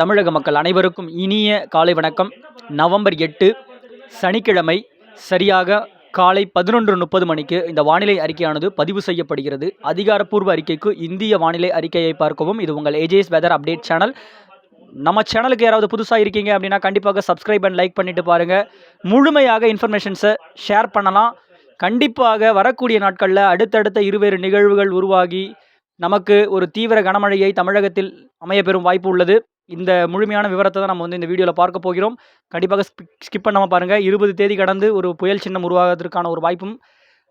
தமிழக மக்கள் அனைவருக்கும் இனிய காலை வணக்கம். நவம்பர் எட்டு சனிக்கிழமை சரியாக காலை பதினொன்று முப்பது மணிக்கு இந்த வானிலை அறிக்கையானது பதிவு செய்யப்படுகிறது. அதிகாரப்பூர்வ அறிக்கைக்கு இந்திய வானிலை அறிக்கையை பார்க்கவும். இது உங்கள் ஏஜேஸ் வெதர் அப்டேட் சேனல் நம்ம சேனலுக்கு யாராவது புதுசாக இருக்கீங்க அப்படின்னா கண்டிப்பாக சப்ஸ்கிரைப் அண்ட் லைக் பண்ணிட்டு பாருங்கள் முழுமையாக இன்ஃபர்மேஷன்ஸை ஷேர் பண்ணலாம். கண்டிப்பாக வரக்கூடிய நாட்களில் அடுத்தடுத்த இருவேறு நிகழ்வுகள் உருவாகி நமக்கு ஒரு தீவிர கனமழையை தமிழகத்தில் அமையப்பெறும் வாய்ப்பு உள்ளது. இந்த முழுமையான விவரத்தை தான் நம்ம வந்து இந்த வீடியோவில் பார்க்க போகிறோம். கண்டிப்பாக ஸ்கிப் பண்ணாமல் பாருங்கள் இருபது தேதி கடந்து ஒரு புயல் சின்னம் உருவாகிறதுக்கான ஒரு வாய்ப்பும்.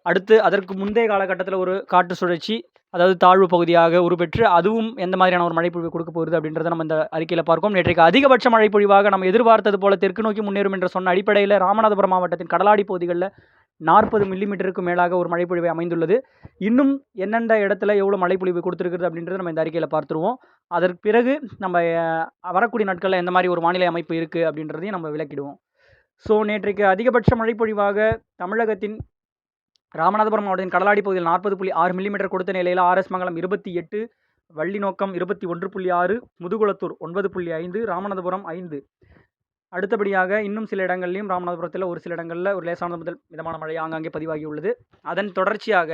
அடுத்து அதற்கு முந்தைய காலகட்டத்தில் ஒரு காற்று சுழற்சி அதாவது தாழ்வு பகுதியாக உருப்பெற்று அதுவும் எந்த மாதிரியான ஒரு மழைப்பொழிவு கொடுக்க போகிறது அப்படின்றத நம்ம இந்த அறிக்கையில் பார்ப்போம். நேற்றைக்கு அதிகபட்ச மழைப்பொழிவாக நம்ம எதிர்பார்த்தது போல தெற்கு நோக்கி முன்னேறும் என்று சொன்ன அடிப்படையில் ராமநாதபுரம் மாவட்டத்தின் கடலாடி பகுதிகளில் நாற்பது மில்லிமீட்டருக்கு மேலாக ஒரு மழைப்பொழிவு அமைந்துள்ளது. இன்னும் எந்தெந்த இடத்துல எவ்வளோ மழைப்பொழிவு கொடுத்துருக்குது அப்படின்றத நம்ம இந்த அறிக்கையில் பார்த்துருவோம். அதற்கு பிறகு நம்ம வரக்கூடிய நாட்களில் எந்த மாதிரி ஒரு வானிலை அமைப்பு இருக்குது அப்படின்றதையும் நம்ம விளக்கிடுவோம். ஸோ நேற்றைக்கு அதிகபட்ச மழைப்பொழிவாக தமிழகத்தின் ராமநாதபுரம் மாவட்டத்தின் கடலாடி பகுதியில் நாற்பது புள்ளி ஆறு மில்லிமீட்டர் கொடுத்த நிலையில் ஆர்எஸ் மங்கலம் இருபத்தி எட்டு வள்ளிநோக்கம் இருபத்தி ஒன்று புள்ளி ஆறு முதுகுளத்தூர் ஒன்பது புள்ளி ஐந்து ராமநாதபுரம் ஐந்து. அடுத்தபடியாக இன்னும் சில இடங்கள்லையும் ராமநாதபுரத்தில் ஒரு சில இடங்களில் ஒரு லேசான முதல் மிதமான மழை ஆங்காங்கே பதிவாகியுள்ளது. அதன் தொடர்ச்சியாக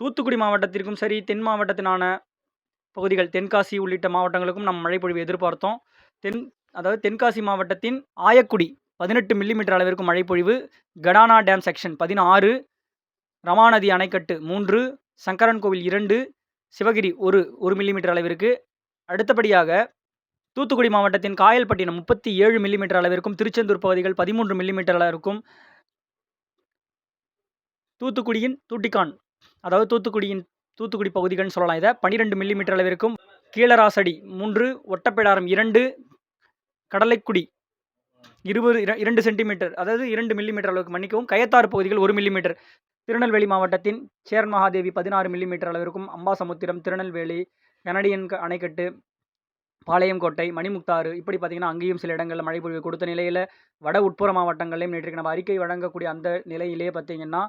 தூத்துக்குடி மாவட்டத்திற்கும் சரி தென் மாவட்டத்தினான பகுதிகள் தென்காசி உள்ளிட்ட மாவட்டங்களுக்கும் நம்ம மழைப்பொழிவு எதிர்பார்த்தோம். தென் அதாவது தென்காசி மாவட்டத்தின் ஆயக்குடி பதினெட்டு மில்லிமீட்டர் அளவிற்கு மழைப்பொழிவு கடானா டேம் செக்ஷன் பதினாறு ரமாநதி அணைக்கட்டு மூன்று சங்கரன் கோவில் இரண்டு சிவகிரி ஒரு ஒரு மில்லிமீட்டர் அளவிற்கு. அடுத்தபடியாக தூத்துக்குடி மாவட்டத்தின் காயல்பட்டினம் முப்பத்தி ஏழு மில்லிமீட்டர் அளவிற்கும் திருச்செந்தூர் பகுதிகள் பதிமூன்று மில்லிமீட்டர் அளவிற்கும் தூத்துக்குடியின் தூட்டிக்கான் அதாவது தூத்துக்குடியின் தூத்துக்குடி பகுதிகள்னு சொல்லலாம் இதை. பன்னிரெண்டு மில்லிமீட்டர் அளவிற்கும் கீழராசடி மூன்று ஒட்டப்பிடாரம் இரண்டு கடலைக்குடி இருபது இர- இரண்டு சென்டிமீட்டர் அதாவது இரண்டு மில்லிமீட்டர் அளவுக்கு மன்னிக்கவும் கயத்தாறு பகுதிகள் ஒரு மில்லிமீட்டர் திருநெல்வேலி மாவட்டத்தின் சேரன் மகாதேவி பதினாறு மில்லிமீட்டர் அளவிற்கும் அம்பாசமுத்திரம் திருநெல்வேலி கனடியன் அணைக்கட்டு பாளையங்கோட்டை மணிமுக்தாறு இப்படி பார்த்தீங்கன்னா அங்கேயும் சில இடங்களில் மழை பொழிவு கொடுத்த நிலையில் வட உட்புற மாவட்டங்களையும் நேற்றைக்கு நம்ம அறிக்கை வழங்கக்கூடிய அந்த நிலையிலே பார்த்தீங்கன்னா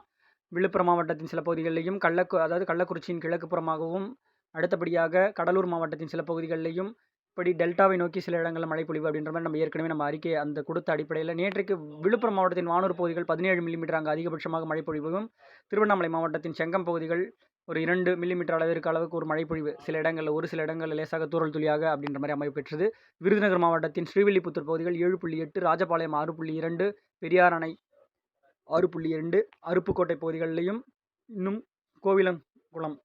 விழுப்புரம் மாவட்டத்தின் சில பகுதிகளிலையும் கள்ளக்கு அதாவது கள்ளக்குறிச்சியின் கிழக்கு புறமாகவும் அடுத்தபடியாக கடலூர் மாவட்டத்தின் சில பகுதிகளிலையும் இப்படி டெல்டாவை நோக்கி சில இடங்களில் மழை பொழிவு அப்படின்ற மாதிரி நம்ம ஏற்கனவே நம்ம அறிக்கை அந்த கொடுத்த அடிப்படையில் நேற்றைக்கு விழுப்புரம் மாவட்டத்தின் வானூர் பகுதிகள் பதினேழு மில்லிமீட்டர் அங்கே அதிகபட்சமாக மழை பொழிவும் திருவண்ணாமலை மாவட்டத்தின் செங்கம் பகுதிகள் ஒரு இரண்டு மில்லிமீட்டர் அளவிற்கு அளவுக்கு ஒரு மழைப்பொழிவு. சில இடங்களில் ஒரு சில இடங்களில் லேசாக தூறல் துளியாக அப்படின்ற மாதிரி அமைப்பு பெற்றது. விருதுநகர் மாவட்டத்தின் ஸ்ரீவில்லிபுத்தூர் பகுதிகள் ஏழு புள்ளி எட்டு ராஜபாளையம் ஆறு புள்ளி இரண்டு பெரியார் அணை ஆறு புள்ளி இரண்டு அருப்புக்கோட்டை பகுதிகளிலையும் இன்னும் கோவிலங்குளம்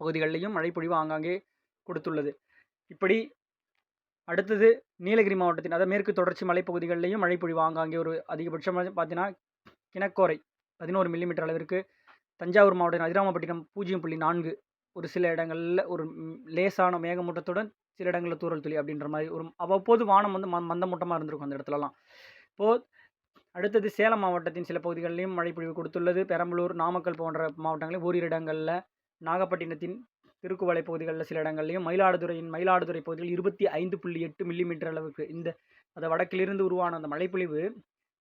பகுதிகளிலையும் மழைப்பொழிவு ஆங்காங்கே கொடுத்துள்ளது. இப்படி அடுத்தது நீலகிரி மாவட்டத்தின் அதாவது மேற்கு தொடர்ச்சி மலைப்பகுதிகளிலையும் மழைப்பொழிவு ஆங்காங்கே ஒரு அதிகபட்சமாக பார்த்தீங்கன்னா கிணக்கோரை பதினோரு மில்லிமீட்டர் அளவிற்கு தஞ்சாவூர் மாவட்டம் அதிராமப்பட்டினம் பூஜ்ஜியம் புள்ளி நான்கு. ஒரு சில இடங்களில் ஒரு லேசான மேகமூட்டத்துடன் சில இடங்களில் தூறல் துளி அப்படின்ற மாதிரி ஒரு அவ்வப்போது வானம் வந்து ம மந்தமூட்டமாக இருந்திருக்கும் அந்த இடத்துலலாம். இப்போது அடுத்தது சேலம் மாவட்டத்தின் சில பகுதிகளிலையும் மழைப்பொழிவு கொடுத்துள்ளது. பெரம்பலூர் நாமக்கல் போன்ற மாவட்டங்களில் ஓரிரு இடங்களில் நாகப்பட்டினத்தின் திருக்குவளை பகுதிகளில் சில இடங்கள்லையும் மயிலாடுதுறையின் மயிலாடுதுறை பகுதியில் இருபத்தி ஐந்து புள்ளி எட்டு மில்லிமீட்டர் அளவுக்கு இந்த அந்த வடக்கிலிருந்து உருவான அந்த மழைப்பொழிவு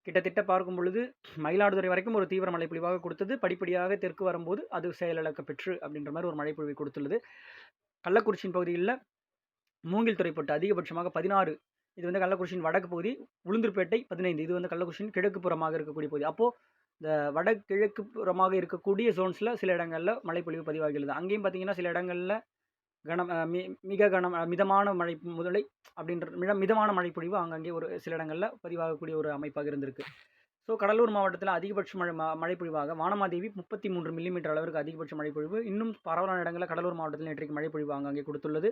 கிட்டத்தட்ட பார்க்கும் பொழுது மயிலாடுதுறை வரைக்கும் ஒரு தீவிர மழைப்பொழிவாக கொடுத்தது. படிப்படியாக தெற்கு வரும்போது அது செயலிழக்க பெற்று அப்படின்ற மாதிரி ஒரு மழைப்பொழிவை கொடுத்துள்ளது. கள்ளக்குறிச்சியின் பகுதியில் மூங்கில் துறைப்பட்டு அதிகபட்சமாக பதினாறு இது வந்து கள்ளக்குறிச்சியின் வடக்கு பகுதி உளுந்தூர்பேட்டை பதினைந்து இது வந்து கள்ளக்குறிச்சியின் கிழக்கு புறமாக இருக்கக்கூடிய பகுதி. அப்போது இந்த வடகிழக்கு புறமாக இருக்கக்கூடிய ஜோன்ஸில் சில இடங்களில் மழைப்பொழிவு பதிவாகியுள்ளது. அங்கேயும் பார்த்தீங்கன்னா சில இடங்களில் கனம் மி மிக கனம் மிதமான மழை முதலை அப்படின்ற மித மிதமான மழைப்பொழிவு அங்கங்கே ஒரு சில இடங்களில் பதிவாகக்கூடிய ஒரு அமைப்பாக இருந்திருக்கு. ஸோ கடலூர் மாவட்டத்தில் அதிகபட்ச மழை ம- மழைப்பொழிவாக வானமாதேவி முப்பத்தி மூன்று மில்லிமீட்டர் அளவிற்கு அதிகபட்ச மழைப்பொழிவு இன்னும் பரவலான இடங்களில் கடலூர் மாவட்டத்தில் நேற்றைக்கு மழைப்பொழிவு அங்கங்கே கொடுத்துள்ளது.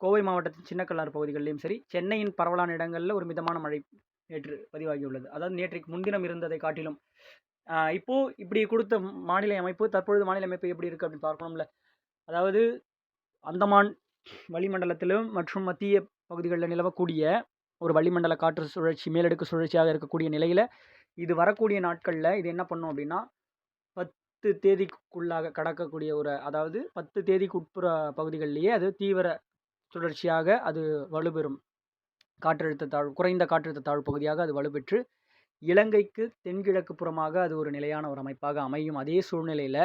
கோவை மாவட்டத்தின் சின்னக்கல்லார் பகுதிகளிலும் சரி சென்னையின் பரவலான இடங்களில் ஒரு மிதமான மழை நேற்று பதிவாகியுள்ளது. அதாவது நேற்றைக்கு முன்தினம் இருந்ததை காட்டிலும் இப்போது இப்படி கொடுத்த மாநில அமைப்பு தற்பொழுது மாநில அமைப்பு எப்படி இருக்குது அப்படின்னு பார்க்கணும்ல. அதாவது அந்தமான் வளிமண்டலத்திலும் மற்றும் மத்திய பகுதிகளில் நிலவக்கூடிய ஒரு வளிமண்டல காற்று சுழற்சி மேலடுக்கு சுழற்சியாக இருக்கக்கூடிய நிலையில் இது வரக்கூடிய நாட்களில் இது என்ன பண்ணும் அப்படின்னா பத்து தேதிக்குள்ளாக கடக்கக்கூடிய ஒரு அதாவது பத்து தேதிக்கு உட்புற பகுதிகளிலேயே அது தீவிர சுழற்சியாக அது வலுப்பெறும் காற்றழுத்த தாழ்வு குறைந்த காற்றழுத்த தாழ்வு பகுதியாக அது வலுப்பெற்று இலங்கைக்கு தென்கிழக்கு புறமாக அது ஒரு நிலையான ஒரு அமைப்பாக அமையும். அதே சூழ்நிலையில்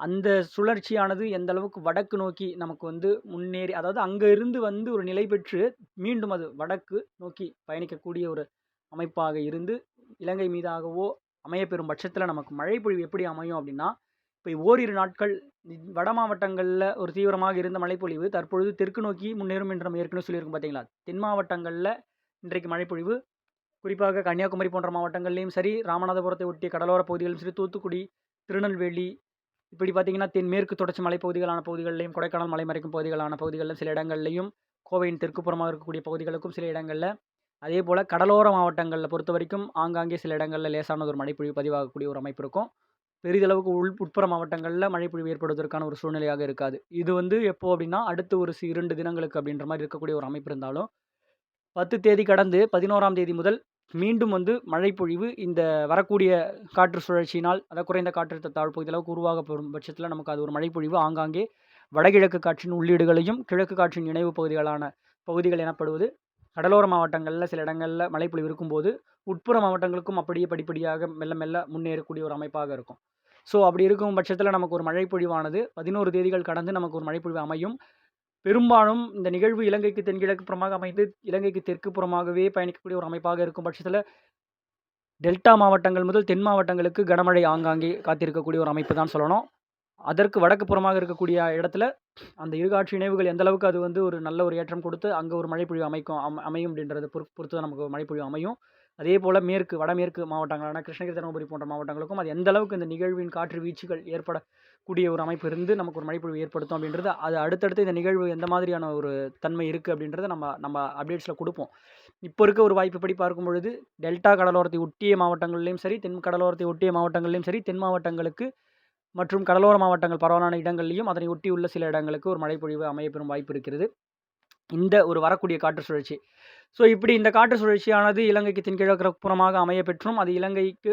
அந்த சுழற்சியானது எந்த அளவுக்கு வடக்கு நோக்கி நமக்கு வந்து முன்னேறி அதாவது அங்கே இருந்து வந்து ஒரு நிலை பெற்று மீண்டும் அது வடக்கு நோக்கி பயணிக்கக்கூடிய ஒரு அமைப்பாக இருந்து இலங்கை மீதாகவோ அமையப்பெறும் பட்சத்தில் நமக்கு மழைப்பொழிவு எப்படி அமையும் அப்படின்னா, இப்போ ஓரிரு நாட்கள் வட மாவட்டங்களில் ஒரு தீவிரமாக இருந்த மழைப்பொழிவு தற்பொழுது தெற்கு நோக்கி முன்னேறும் என்று நம்ம ஏற்கனவே சொல்லியிருக்கோம் பார்த்தீங்களா? தென் மாவட்டங்களில் இன்றைக்கு மழைப்பொழிவு குறிப்பாக கன்னியாகுமரி போன்ற மாவட்டங்கள்லேயும் சரி, ராமநாதபுரத்தை ஒட்டிய கடலோர பகுதிகளிலும் சரி, தூத்துக்குடி, திருநெல்வேலி இப்படி பார்த்தீங்கன்னா, தென்மேற்கு தொடர்ச்சி மலைப்பகுதிகளான பகுதிகளிலையும் கொடைக்கானல் மலை மறைக்கும் பகுதிகளான பகுதிகளில் சில இடங்கள்லையும் கோவையின் தெற்குப்புறமாக இருக்கக்கூடிய பகுதிகளுக்கும் சில இடங்களில் அதே போல் கடலோர மாவட்டங்களில் பொறுத்த வரைக்கும் ஆங்காங்கே சில இடங்களில் லேசானது ஒரு மழைப்பொழிவு பதிவாகக்கூடிய ஒரு அமைப்பு இருக்கும். பெரிதளவுக்கு உள் உட்புற மாவட்டங்களில் மழைப்பொழிவு ஏற்படுவதற்கான ஒரு சூழ்நிலையாக இருக்காது. இது வந்து எப்போ அப்படின்னா, அடுத்து ஒரு இரண்டு தினங்களுக்கு அப்படின்ற மாதிரி இருக்கக்கூடிய ஒரு அமைப்பு இருந்தாலும், 10 தேதி கடந்து 11ஆம் தேதி முதல் மீண்டும் வந்து மழைப்பொழிவு இந்த வரக்கூடிய காற்று சுழற்சியினால், அதாவது குறைந்த காற்றழுத்த தாழ்வு பகுதியளவுக்கு உருவாக பெறும் பட்சத்தில் நமக்கு அது ஒரு மழைப்பொழிவு ஆங்காங்கே வடகிழக்கு காற்றின் உள்ளீடுகளையும், கிழக்கு காற்றின் இணைவு பகுதிகளான பகுதிகள் எனப்படுவது கடலோர மாவட்டங்களில் சில இடங்களில் மழைப்பொழிவு இருக்கும்போது, உட்புற மாவட்டங்களுக்கும் அப்படியே படிப்படியாக மெல்ல மெல்ல முன்னேறக்கூடிய ஒரு அமைப்பாக இருக்கும். ஸோ அப்படி இருக்கும் பட்சத்தில் நமக்கு ஒரு மழைப்பொழிவானது 11 தேதிகள் கடந்து நமக்கு ஒரு மழைப்பொழிவு அமையும். பெரும்பாலும் இந்த நிகழ்வு இலங்கைக்கு தென்கிழக்கு புறமாக அமைந்து, இலங்கைக்கு தெற்கு புறமாகவே பயணிக்கக்கூடிய ஒரு அமைப்பாக இருக்கும் பட்சத்தில் டெல்டா மாவட்டங்கள் முதல் தென் மாவட்டங்களுக்கு கனமழை ஆங்காங்கே காத்திருக்கக்கூடிய ஒரு அமைப்பு தான் சொல்லணும். அதற்கு வடக்கு புறமாக இருக்கக்கூடிய இடத்துல, அந்த இரு காற்று இணைவுகள் எந்த அளவுக்கு அது வந்து ஒரு நல்ல ஒரு ஏற்றம் கொடுத்து, அங்கே ஒரு மழைப்பொழிவு அமைக்கும் அம் அமையும் அப்படின்றத பொறு பொறுத்து தான் நமக்கு மழைப்பொழிவு அமையும். அதே போல் மேற்கு வடமேற்கு மாவட்டங்களான கிருஷ்ணகிரி, தருமபுரி போன்ற மாவட்டங்களுக்கும் அது எந்த அளவுக்கு இந்த நிகழ்வின் காற்று வீச்சுகள் கூடிய ஒரு அமைப்பு இருந்து, நமக்கு ஒரு மழைப்பொழிவு ஏற்படுத்தும் அப்படின்றது, அது அடுத்தடுத்து இந்த நிகழ்வு எந்த மாதிரியான ஒரு தன்மை இருக்குது அப்படின்றத நம்ம நம்ம அப்டேட்ஸில் கொடுப்போம் இப்போ இருக்க ஒரு வாய்ப்பு படி பார்க்கும் பொழுது, டெல்டா கடலோரத்தை ஒட்டிய மாவட்டங்கள்லையும் சரி, தென் கடலோரத்தை ஒட்டிய மாவட்டங்கள்லையும் சரி, தென் மாவட்டங்களுக்கு மற்றும் கடலோர மாவட்டங்கள் பரவலான இடங்கள்லையும் அதனை ஒட்டியுள்ள சில இடங்களுக்கு ஒரு மழைப்பொழிவு அமையப்பெறும் வாய்ப்பு இருக்கிறது. இந்த ஒரு வரக்கூடிய காற்று சுழற்சி. ஸோ இப்படி இந்த காற்று சுழற்சியானது இலங்கைக்கு தென்கிழக்கு புறமாக அமையப்பெற்றும், அது இலங்கைக்கு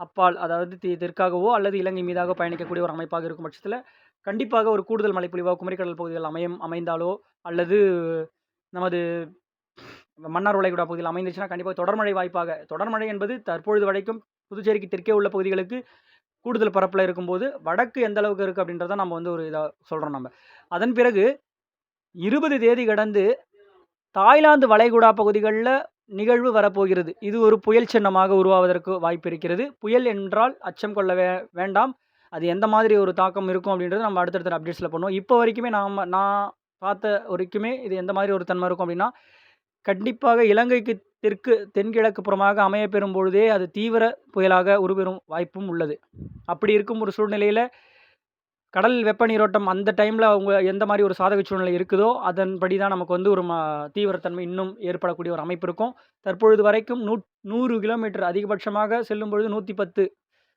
அப்பால் அதாவது தெ தெற்காகவோ அல்லது இலங்கை மீதாக பயணிக்கக்கூடிய ஒரு அமைப்பாக இருக்கும் பட்சத்தில் கண்டிப்பாக ஒரு கூடுதல் மழைப்பொழிவோ குமரிக்கடல் பகுதிகள் அமையும் அமைந்தாலோ, அல்லது நமது மன்னார் வளைகுடா பகுதியில் அமைந்துச்சுன்னா, கண்டிப்பாக தொடர்மழை வாய்ப்பாக தொடர்மழை என்பது தற்பொழுது வரைக்கும் புதுச்சேரிக்கு தெற்கே உள்ள பகுதிகளுக்கு கூடுதல் பரப்பில் இருக்கும்போது, வடக்கு எந்த அளவுக்கு இருக்கு அப்படின்றத நம்ம வந்து ஒரு இதாக சொல்கிறோம் நம்ம. அதன் பிறகு 20 தேதி கடந்து தாய்லாந்து வளைகுடா பகுதிகளில் நிகழ்வு வரப்போகிறது. இது ஒரு புயல் சின்னமாக உருவாவதற்கு வாய்ப்பு இருக்கிறது. புயல் என்றால் அச்சம் கொள்ள வே வேண்டாம். அது எந்த மாதிரி ஒரு தாக்கம் இருக்கும் அப்படின்றத நம்ம அடுத்தடுத்த அப்டேட்ஸில் பண்ணுவோம். இப்போ வரைக்குமே நாம் நான் பார்த்த வரைக்குமே இது எந்த மாதிரி ஒரு தன்மை இருக்கும் அப்படின்னா, கண்டிப்பாக இலங்கைக்கு தெற்கு தென்கிழக்கு புறமாக அமையப்பெறும் பொழுதே, அது தீவிர புயலாக உருவெறும் வாய்ப்பும் உள்ளது. அப்படி இருக்கும் ஒரு சூழ்நிலையில் கடல் வெப்ப நீரோட்டம் அந்த டைமில் அவங்க எந்த மாதிரி ஒரு சாதக சூழ்நிலை இருக்குதோ, அதன்படி தான் நமக்கு வந்து ஒரு ம தீவிரத்தன்மை இன்னும் ஏற்படக்கூடிய ஒரு அமைப்பு இருக்கும். தற்பொழுது வரைக்கும் நூ நூறு கிலோமீட்டர் அதிகபட்சமாக செல்லும் பொழுது நூற்றி பத்து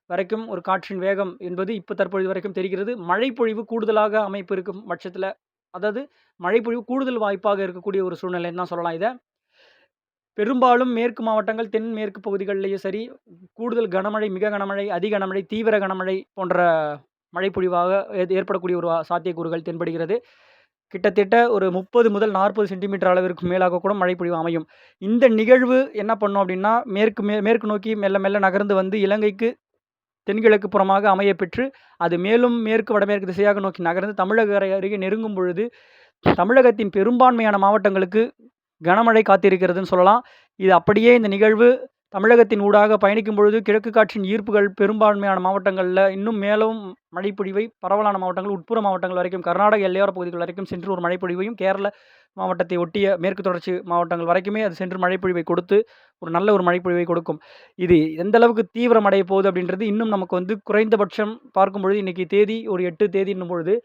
வரைக்கும் ஒரு காற்றின் வேகம் என்பது இப்போ தற்பொழுது வரைக்கும் தெரிகிறது. மழைப்பொழிவு கூடுதலாக அமைப்பு இருக்கும் பட்சத்தில் அதாவது மழைப்பொழிவு கூடுதல் வாய்ப்பாக இருக்கக்கூடிய ஒரு சூழ்நிலைன்னு தான் சொல்லலாம் இதை பெரும்பாலும் மேற்கு மாவட்டங்கள், தென் மேற்கு சரி, கூடுதல் கனமழை, மிக கனமழை, அதிக கனமழை, தீவிர கனமழை போன்ற மழைப்பொழிவாக ஏத் ஏற்படக்கூடிய ஒரு சாத்தியக்கூறுகள் தென்படுகிறது. கிட்டத்தட்ட ஒரு 30 முதல் 40 சென்டிமீட்டர் அளவிற்கு மேலாக கூட மழைப்பொழிவு அமையும். இந்த நிகழ்வு என்ன பண்ணும் அப்படின்னா, மேற்கு மே மேற்கு நோக்கி மெல்ல மெல்ல நகர்ந்து வந்து இலங்கைக்கு தென்கிழக்கு புறமாக அமையப்பெற்று, அது மேலும் மேற்கு, வடமேற்கு திசையாக நோக்கி நகர்ந்து தமிழக அருகே நெருங்கும் பொழுது, தமிழகத்தின் பெரும்பான்மையான மாவட்டங்களுக்கு கனமழை காத்திருக்கிறதுன்னு சொல்லலாம். இது அப்படியே இந்த நிகழ்வு தமிழகத்தின் ஊடாக பயணிக்கும் பொழுது, கிழக்கு காற்றின் ஈர்ப்புகள் பெரும்பான்மையான மாவட்டங்களில் இன்னும் மேலும் மழைப்பொழிவை பரவலான மாவட்டங்கள், உட்புற மாவட்டங்கள் வரைக்கும் கர்நாடக எல்லையோர பகுதிகள் வரைக்கும் சென்று ஒரு மழைப்பொழிவையும், கேரள மாவட்டத்தை ஒட்டிய மேற்கு தொடர்ச்சி மாவட்டங்கள் வரைக்குமே அது சென்று மழைப்பொழிவை கொடுத்து, ஒரு நல்ல ஒரு மழைப்பொழிவை கொடுக்கும். இது எந்த அளவுக்கு தீவிரமடைய போகுது அப்படின்றது இன்னும் நமக்கு வந்து குறைந்தபட்சம் பார்க்கும்பொழுது, இன்றைக்கி தேதி ஒரு எட்டு தேதின்னும் பொழுது,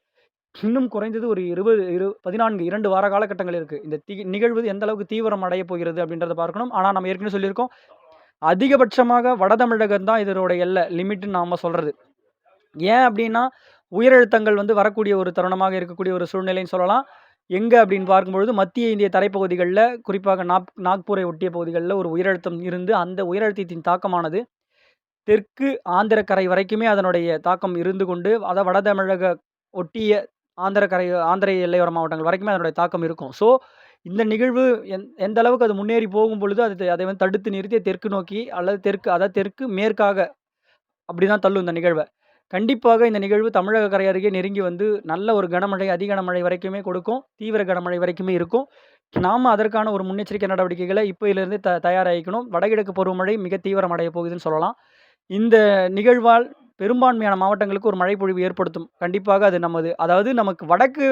இன்னும் குறைந்தது ஒரு 20 இரு 14 2 வார காலகட்டங்கள் இருக்குது இந்த தி நிகழ்வு எந்த அளவுக்கு தீவிரம் அடைய போகிறது அப்படின்றத பார்க்கணும். ஆனால் நம்ம ஏற்கனவே சொல்லியிருக்கோம். அதிகபட்சமாக வட தமிழகம் தான் இதனோட எல்லை, லிமிட்டுன்னு நாம் சொல்கிறது ஏன் அப்படின்னா, உயரழுத்தங்கள் வந்து வரக்கூடிய ஒரு தருணமாக இருக்கக்கூடிய ஒரு சூழ்நிலைன்னு சொல்லலாம். எங்கே அப்படின்னு பார்க்கும்பொழுது, மத்திய இந்திய தரைப்பகுதிகளில் குறிப்பாக நாக் நாக்பூரை ஒட்டிய பகுதிகளில் ஒரு உயரழுத்தம் இருந்து, அந்த உயரழுத்தத்தின் தாக்கமானது தெற்கு ஆந்திர கரை வரைக்குமே அதனுடைய தாக்கம் இருந்து கொண்டு, அதை வட தமிழக ஒட்டிய ஆந்திர கரை ஆந்திர எல்லையோர மாவட்டங்கள் வரைக்குமே அதனுடைய தாக்கம் இருக்கும். ஸோ, இந்த நிகழ்வு எந் எந்த அளவுக்கு அது முன்னேறி போகும் பொழுது அது அதை வந்து தடுத்து நிறுத்தி தெற்கு நோக்கி அல்லது தெற்கு அதாவது தெற்கு மேற்காக அப்படி தான் தள்ளும் இந்த நிகழ்வை கண்டிப்பாக இந்த நிகழ்வு தமிழக கரை அருகே நெருங்கி வந்து நல்ல ஒரு கனமழை, அதி கனமழை வரைக்குமே கொடுக்கும். தீவிர கனமழை வரைக்குமே இருக்கும். நாம் அதற்கான ஒரு முன்னெச்சரிக்கை நடவடிக்கைகளை இப்போயிலிருந்து த தயாராகிக்கணும். வடகிழக்கு பருவமழை மிக தீவிரமடைய போகுதுன்னு சொல்லலாம். இந்த நிகழ்வால் பெரும்பான்மையான மாவட்டங்களுக்கு ஒரு மழைப்பொழிவு ஏற்படுத்தும். கண்டிப்பாக அது நமது அதாவது நமக்கு வடக்கு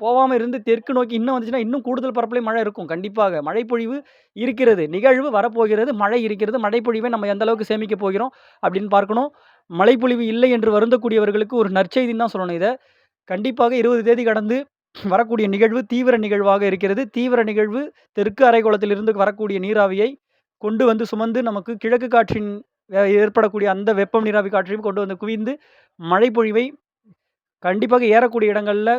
போகாமல் இருந்து தெற்கு நோக்கி இன்னும் வந்துச்சுன்னா, இன்னும் கூடுதல் பரப்புல மழை இருக்கும். கண்டிப்பாக மழைப்பொழிவு இருக்கிறது. நிகழ்வு வரப்போகிறது. மழை இருக்கிறது. மழைப்பொழிவை நம்ம எந்த அளவுக்கு சேமிக்கப் போகிறோம் அப்படின்னு பார்க்கணும். மழைப்பொழிவு இல்லை என்று வருந்தக்கூடியவர்களுக்கு ஒரு நற்செய்தின்னு தான் சொல்லணும் இதை கண்டிப்பாக 20 தேதி கடந்து வரக்கூடிய நிகழ்வு தீவிர நிகழ்வாக இருக்கிறது. தீவிர நிகழ்வு தெற்கு அரைக்கோளத்திலிருந்து வரக்கூடிய நீராவியை கொண்டு வந்து சுமந்து நமக்கு கிழக்கு காற்றின் ஏற்படக்கூடிய அந்த வெப்பம் நீராவி காற்றையும் கொண்டு வந்து குவிந்து மழைப்பொழிவை கண்டிப்பாக ஏறக்கூடிய இடங்களில்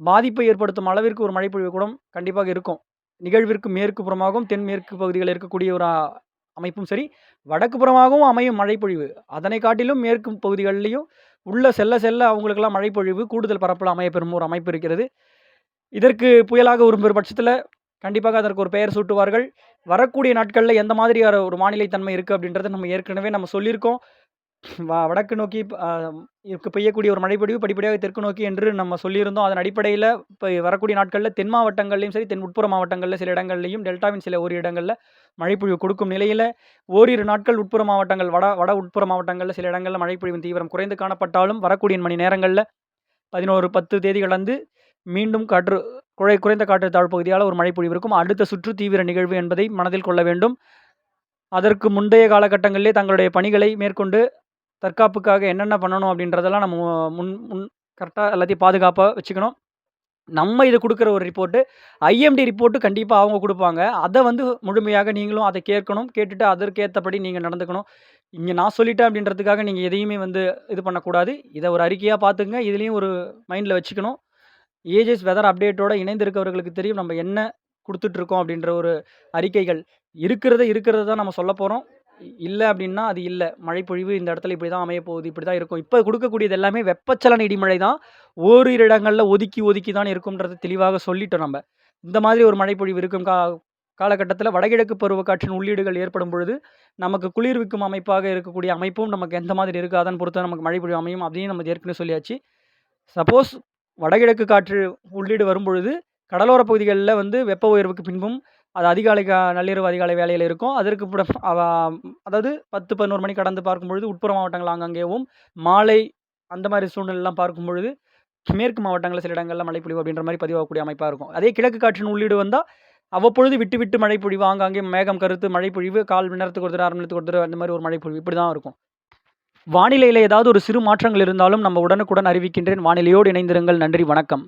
பாதிப்பை ஏற்படுத்தும் அளவிற்கு ஒரு மழைப்பொழிவு கூட கண்டிப்பாக இருக்கும். நிகழ்விற்கு மேற்கு புறமாகவும், தென்மேற்கு பகுதிகளில் இருக்கக்கூடிய ஒரு அமைப்பும் சரி, வடக்கு புறமாகவும் அமையும் மழைப்பொழிவு. அதனை காட்டிலும் மேற்கு பகுதிகளிலையும் உள்ள செல்ல செல்ல அவங்களுக்கெல்லாம் மழைப்பொழிவு கூடுதல் பரப்பில் அமையப்பெறும் ஒரு அமைப்பு இருக்கிறது. இதற்கு புயலாக விரும்புகிற பட்சத்தில் கண்டிப்பாக அதற்கு ஒரு பெயர் சூட்டுவார்கள். வரக்கூடிய நாட்களில் எந்த மாதிரியான ஒரு வானிலை தன்மை இருக்குது அப்படின்றத நம்ம ஏற்கனவே நம்ம சொல்லியிருக்கோம். வ வடக்கு நோக்கி இருக்கு பெய்யக்கூடிய ஒரு மழைப்பொழிவு படிப்படியாக தெற்கு நோக்கி என்று நம்ம சொல்லியிருந்தோம். அதன் அடிப்படையில் இப்போ வரக்கூடிய நாட்களில் தென் மாவட்டங்கள்லையும் சரி, தென் உட்புற மாவட்டங்களில் சில இடங்கள்லையும் டெல்டாவின் சில ஒரு இடங்களில் மழைப்பொழிவு கொடுக்கும் நிலையில் ஓரிரு நாட்கள் உட்புற மாவட்டங்கள் வட வட உட்புற மாவட்டங்களில் சில இடங்களில் மழைப்பொழிவின் தீவிரம் குறைந்து காணப்பட்டாலும், வரக்கூடிய மணி நேரங்களில் பதினோரு பத்து தேதி கடந்து மீண்டும் காற்று குறை குறைந்த காற்று தாழ் பகுதியால் ஒரு மழைப்பொழிவு இருக்கும். அடுத்த சுற்று தீவிர நிகழ்வு என்பதை மனதில் கொள்ள வேண்டும். அதற்கு முந்தைய காலகட்டங்களிலே தங்களுடைய பணிகளை மேற்கொண்டு தற்காப்புக்காக என்னென்ன பண்ணணும் அப்படின்றதெல்லாம் நம்ம முன் முன் கரெக்டாக எல்லாத்தையும் பாதுகாப்பாக வச்சுக்கணும். நம்ம இது கொடுக்குற ஒரு ரிப்போர்ட்டு. ஐஎம்டி ரிப்போர்ட்டு கண்டிப்பாக அவங்க கொடுப்பாங்க அதை வந்து முழுமையாக நீங்களும் அதை கேட்கணும். கேட்டுட்டு அதற்கேற்றபடி நீங்கள் நடந்துக்கணும். இங்கே நான் சொல்லிட்டேன் அப்படின்றதுக்காக நீங்கள் எதையுமே வந்து இது பண்ணக்கூடாது. இதை ஒரு அறிக்கையாக பார்த்துக்கங்க. இதுலேயும் ஒரு மைண்டில் வச்சுக்கணும். ஏஜஸ் வெதர் அப்டேட்டோட இணைந்திருக்கவர்களுக்கு தெரியும். நம்ம என்ன கொடுத்துட்ருக்கோம் அப்படின்ற ஒரு அறிக்கைகள். இருக்கிறத இருக்கிறத தான் நம்ம சொல்லப் போகிறோம் இல்லை அப்படின்னா அது இல்லை மழைப்பொழிவு இந்த இடத்துல இப்படி தான் அமையப்போகுது இப்படி தான் இருக்கும். இப்போ கொடுக்கக்கூடியது எல்லாமே வெப்பச்சலன இடிமழை தான். ஓரிரு இடங்களில் ஒதுக்கி ஒதுக்கி தான் இருக்கும்ன்றத தெளிவாக சொல்லிட்டோம் நம்ம இந்த மாதிரி ஒரு மழைப்பொழிவு இருக்கும் கா காலகட்டத்தில் வடகிழக்கு பருவக்காற்றின் உள்ளீடுகள் ஏற்படும் பொழுது, நமக்கு குளிர்விக்கும் அமைப்பாக இருக்கக்கூடிய அமைப்பும் நமக்கு எந்த மாதிரி இருக்காதான்னு பொறுத்த பொறுத்து நமக்கு மழைப்பொழிவு அமையும். அப்படின்னு நம்ம ஏற்கனவே சொல்லியாச்சு. சப்போஸ் வடகிழக்கு காற்று உள்ளீடு வரும்பொழுது, கடலோர பகுதிகளில் வந்து வெப்ப உயர்வுக்கு பின்பும் அது அதிகாலை நள்ளிரவு அதிகாலை வேலையில் இருக்கும். அதற்கு அதாவது 10, 11 மணி கடந்து பார்க்கும்பொழுது உட்புற மாவட்டங்கள் ஆங்காங்கேயும், மாலை அந்த மாதிரி சூழ்நிலைலாம் பார்க்கும்பொழுது, மேற்கு மாவட்டங்களில் சில இடங்களில் மழைப்பொழிவு அப்படின்ற மாதிரி பதிவாகக்கூடிய அமைப்பாக இருக்கும். அதே கிழக்கு காற்றின் உள்ளீடு வந்தால் அவ்வப்பொழுது விட்டு விட்டு மழைப்பொழிவு ஆங்காங்கே மேகம் கருத்து மழைப்பொழிவு 1/4 மணி நேரத்துக்கு ஒரு தடவ, 1/2 நேரத்துக்கு ஒரு தடவ அந்த மாதிரி ஒரு மழைப்பொழிவு இப்படி தான் இருக்கும். வானிலையில் ஏதாவது ஒரு சிறு மாற்றங்கள் இருந்தாலும் நம்ம உடனுக்குடன் அறிவிக்கின்றேன். வானிலையோடு இணைந்திருங்கள். நன்றி, வணக்கம்.